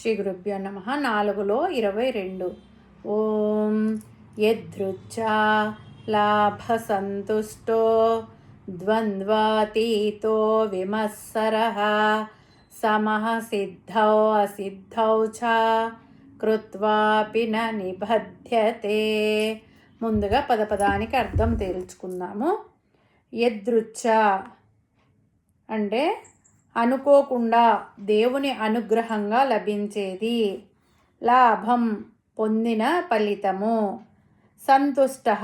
శ్రీ గురుభ్యో నమ. నాలుగులో ఇరవై రెండు. ఓం యదృచ్చా లాభ సంతుష్టో ద్వంద్వాతీతో విమత్సర సమః సిద్ధౌ అసిద్ధౌ చ కృత్వాపి నిబధ్యతే. ముందుగా పదపదానికి అర్థం తేల్చుకుందాము. యదృచ్ఛ అంటే అనుకోకుండా దేవుని అనుగ్రహంగా లభించేది. లాభం పొందిన ఫలితము. సంతుష్ట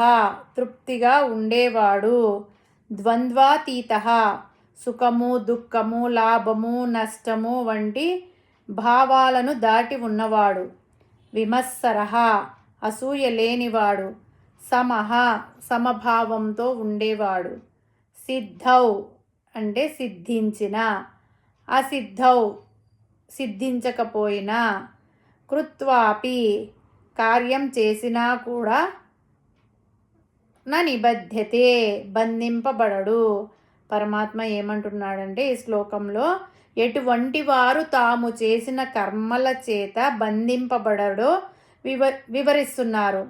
తృప్తిగా ఉండేవాడు. ద్వంద్వాతీత సుఖము దుఃఖము లాభము నష్టము వంటి భావాలను దాటి ఉన్నవాడు. విమత్సర అసూయ లేనివాడు. సమహ సమభావంతో ఉండేవాడు. సిద్ధౌ అంటే సిద్ధించిన. అసిద్ధౌ సిద్ధించకపోయినా కృత్వాపి కార్యం చేసినా కూడా నా నిబద్ధ్యతే బంధింపబడడు. పరమాత్మ ఏమంటున్నాడంటే ఈ శ్లోకంలో ఎటువంటి వారు తాము చేసిన కర్మల చేత బంధింపబడడో వివ వివరిస్తున్నారు.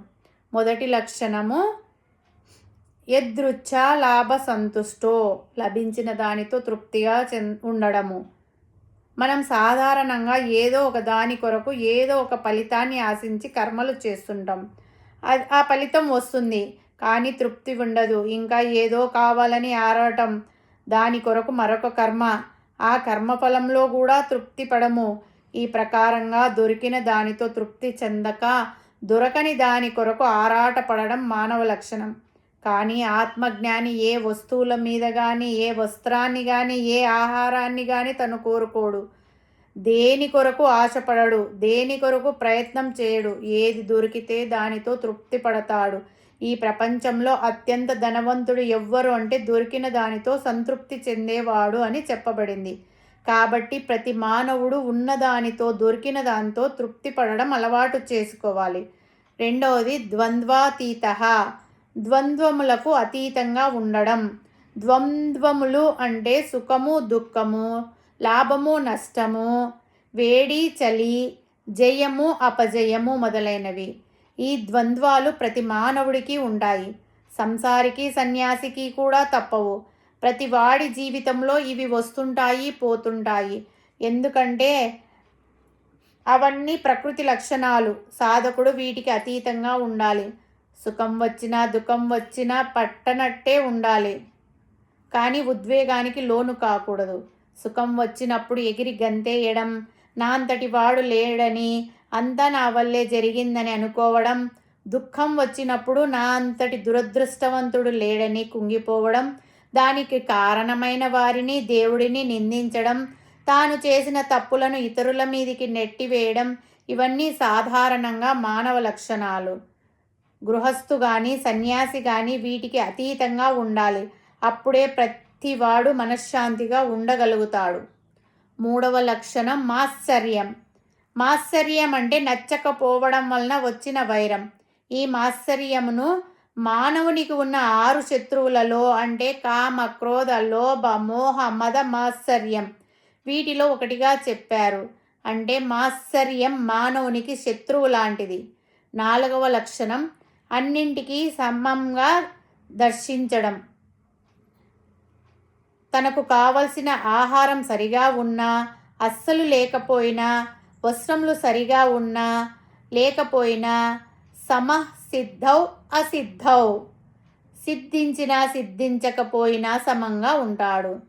మొదటి లక్షణము యదృచ్ఛ లాభ సంతుష్టో లభించిన దానితో తృప్తిగా చెన్ ఉండడము. మనం సాధారణంగా ఏదో ఒక దాని కొరకు ఏదో ఒక ఫలితాన్ని ఆశించి కర్మలు చేస్తుంటాం. ఆ ఫలితం వస్తుంది. కానీ తృప్తి ఉండదు. ఇంకా ఏదో కావాలని ఆరాటం. దాని కొరకు మరొక కర్మ. ఆ కర్మఫలంలో కూడా తృప్తి పడము. ఈ ప్రకారంగా దొరికిన దానితో తృప్తి చెందక దొరకని దాని కొరకు ఆరాట పడడం మానవ లక్షణం. కానీ ఆత్మజ్ఞాని ఏ వస్తువుల మీద కానీ ఏ వస్త్రాన్ని కానీ ఏ ఆహారాన్ని కానీ తను కోరుకోడు. దేని కొరకు ఆశపడడు దేని కొరకు ప్రయత్నం చేయడు ఏది దొరికితే దానితో తృప్తి పడతాడు. ఈ ప్రపంచంలో అత్యంత ధనవంతుడు ఎవ్వరు అంటే దొరికిన దానితో సంతృప్తి చెందేవాడు అని చెప్పబడింది. కాబట్టి ప్రతి మానవుడు ఉన్నదానితో దొరికిన దానితో తృప్తి పడడం అలవాటు చేసుకోవాలి. రెండవది ద్వంద్వాతీత. ద్వంద్వములకు అతీతంగా ఉండడం. ద్వంద్వములు అంటే సుఖము దుఃఖము లాభము నష్టము వేడి చలి జయము అపజయము మొదలైనవి. ఈ ద్వంద్వాలు ప్రతి మానవుడికి ఉంటాయి. సంసారికి సన్యాసికి కూడా తప్పవు. ప్రతి వాడి జీవితంలో ఇవి వస్తుంటాయి పోతుంటాయి. ఎందుకంటే అవన్నీ ప్రకృతి లక్షణాలు. సాధకుడు వీటికి అతీతంగా ఉండాలి. సుఖం వచ్చినా దుఃఖం వచ్చినా పట్టనట్టే ఉండాలి. కానీ ఉద్వేగానికి లోను కాకూడదు. సుఖం వచ్చినప్పుడు ఎగిరి గంతేయడం నా అంతటి వాడు లేడని అంతా నా వల్లే జరిగిందని అనుకోవడం దుఃఖం వచ్చినప్పుడు నా అంతటి దురదృష్టవంతుడు లేడని కుంగిపోవడం దానికి కారణమైన వారిని దేవుడిని నిందించడం తాను చేసిన తప్పులను ఇతరుల మీదికి నెట్టివేయడం ఇవన్నీ సాధారణంగా మానవ లక్షణాలు. గృహస్థు కానీ సన్యాసి కానీ వీటికి అతీతంగా ఉండాలి. అప్పుడే ప్రతివాడు మనశ్శాంతిగా ఉండగలుగుతాడు. మూడవ లక్షణం మాశ్చర్యం మాశ్చర్యం అంటే నచ్చకపోవడం వలన వచ్చిన వైరం. ఈ మాశ్చర్యమును మానవునికి ఉన్న ఆరు శత్రువులలో అంటే కామ క్రోధ లోభ మోహ మద మాశ్చర్యం వీటిలో ఒకటిగా చెప్పారు. అంటే మాశ్చర్యం మానవునికి శత్రువు లాంటిది. నాలుగవ లక్షణం అన్నింటికీ సమంగా దర్శించడం. తనకు కావలసిన ఆహారం సరిగా ఉన్నా అస్సలు లేకపోయినా వస్త్రములు సరిగా ఉన్నా లేకపోయినా సమసిద్ధౌ అసిద్ధౌ. సిద్ధించినా సిద్ధించకపోయినా సమంగా ఉంటాడు.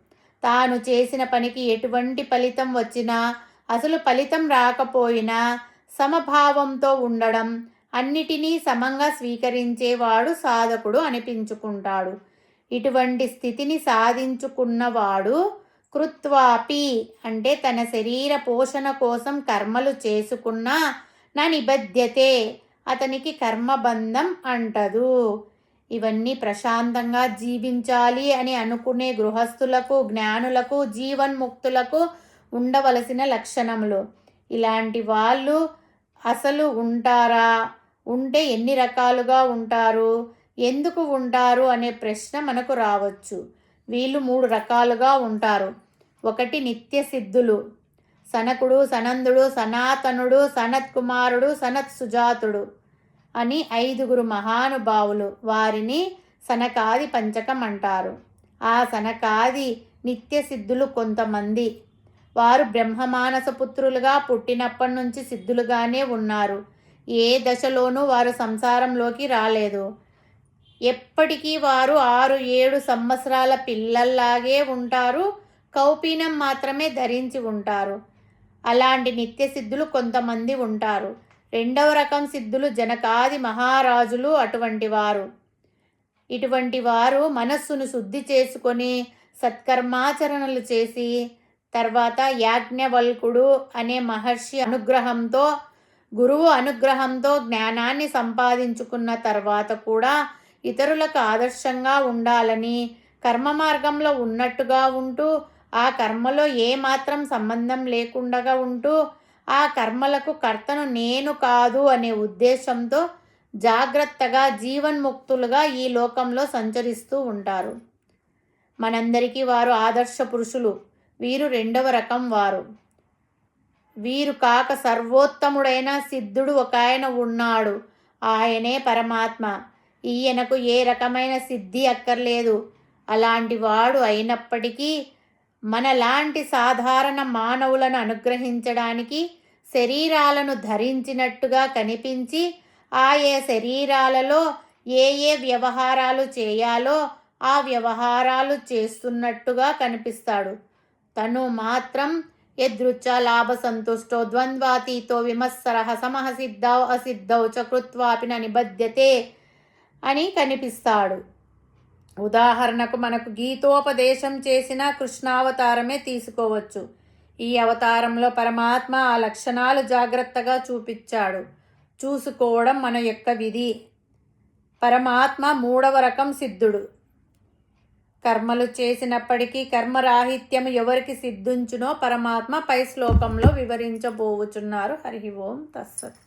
తాను చేసిన పనికి ఎటువంటి ఫలితం వచ్చినా అసలు ఫలితం రాకపోయినా సమభావంతో ఉండడం అన్నిటినీ సమంగా స్వీకరించేవాడు సాధకుడు అనిపించుకుంటాడు. ఇటువంటి స్థితిని సాధించుకున్నవాడు కృత్వాపి అంటే తన శరీర పోషణ కోసం కర్మలు చేసుకున్నా నా నిబద్ధ్యతే అతనికి కర్మబంధం అంటదు. ఇవన్నీ ప్రశాంతంగా జీవించాలి అని అనుకునే గృహస్థులకు జ్ఞానులకు జీవన్ముక్తులకు ఉండవలసిన లక్షణములు. ఇలాంటి వాళ్ళు అసలు ఉంటారా? ఉంటే ఎన్ని రకాలుగా ఉంటారు? ఎందుకు ఉంటారు? అనే ప్రశ్న మనకు రావచ్చు. వీళ్ళు మూడు రకాలుగా ఉంటారు. ఒకటి నిత్య సిద్ధులు సనకుడు సనందుడు సనాతనుడు సనత్ కుమారుడు సనత్ సుజాతుడు అని ఐదుగురు మహానుభావులు వారిని సనకాది పంచకం అంటారు. ఆ సనకాది నిత్య సిద్ధులు కొంతమంది. వారు బ్రహ్మమానస పుత్రులుగా పుట్టినప్పటి నుంచి సిద్ధులుగానే ఉన్నారు. ఏ దశలోనూ వారు సంసారంలోకి రాలేదు. ఎప్పటికీ వారు ఆరు ఏడు సంవత్సరాల పిల్లల్లాగే ఉంటారు. కౌపీనం మాత్రమే ధరించి ఉంటారు. అలాంటి నిత్య సిద్ధులు కొంతమంది ఉంటారు. రెండవ రకం సిద్ధులు జనకాది మహారాజులు అటువంటి వారు. ఇటువంటి వారు మనస్సును శుద్ధి చేసుకొని సత్కర్మాచరణలు చేసి తర్వాత యాజ్ఞవల్కుడు అనే మహర్షి అనుగ్రహంతో గురువు అనుగ్రహంతో జ్ఞానాన్ని సంపాదించుకున్న తర్వాత కూడా ఇతరులకు ఆదర్శంగా ఉండాలని కర్మ మార్గంలో ఉన్నట్టుగా ఉంటూ ఆ కర్మలో ఏమాత్రం సంబంధం లేకుండా ఉంటూ ఆ కర్మలకు కర్తను నేను కాదు అనే ఉద్దేశంతో జాగ్రత్తగా జీవన్ముక్తులుగా ఈ లోకంలో సంచరిస్తూ ఉంటారు. మనందరికీ వారు ఆదర్శ పురుషులు. వీరు రెండవ రకం వారు. వీరు కాక సర్వోత్తముడైన సిద్ధుడు ఒక ఆయన ఉన్నాడు. ఆయనే పరమాత్మ. ఈయనకు ఏ రకమైన సిద్ధి అక్కర్లేదు. అలాంటి వాడు అయినప్పటికీ మనలాంటి సాధారణ మానవులను అనుగ్రహించడానికి శరీరాలను ధరించినట్టుగా కనిపించి ఆయే శరీరాలలో ఏ ఏ వ్యవహారాలు చేయాలో ఆ వ్యవహారాలు చేస్తున్నట్టుగా కనిపిస్తాడు. తను మాత్రం యదృచ్చ లాభ సంతుష్టో ద్వంద్వాతీతో విమత్సర సమహ సిద్ధౌ అసిద్ధౌ చ కృత్వాపిన నిబధ్యతే అని కనిపిస్తాడు. ఉదాహరణకు మనకు గీతోపదేశం చేసిన కృష్ణావతారమే తీసుకోవచ్చు. ఈ అవతారంలో పరమాత్మ ఆ లక్షణాలు జాగ్రత్తగా చూపించాడు. చూసుకోవడం మన యొక్క విధి. పరమాత్మ మూడవ రకం సిద్ధుడు. కర్మలు చేసినప్పటికీ కర్మరాహిత్యం ఎవరికి సిద్ధించునో పరమాత్మ పై శ్లోకంలో వివరించబోవుచున్నారు. హరి ఓం తస్సత్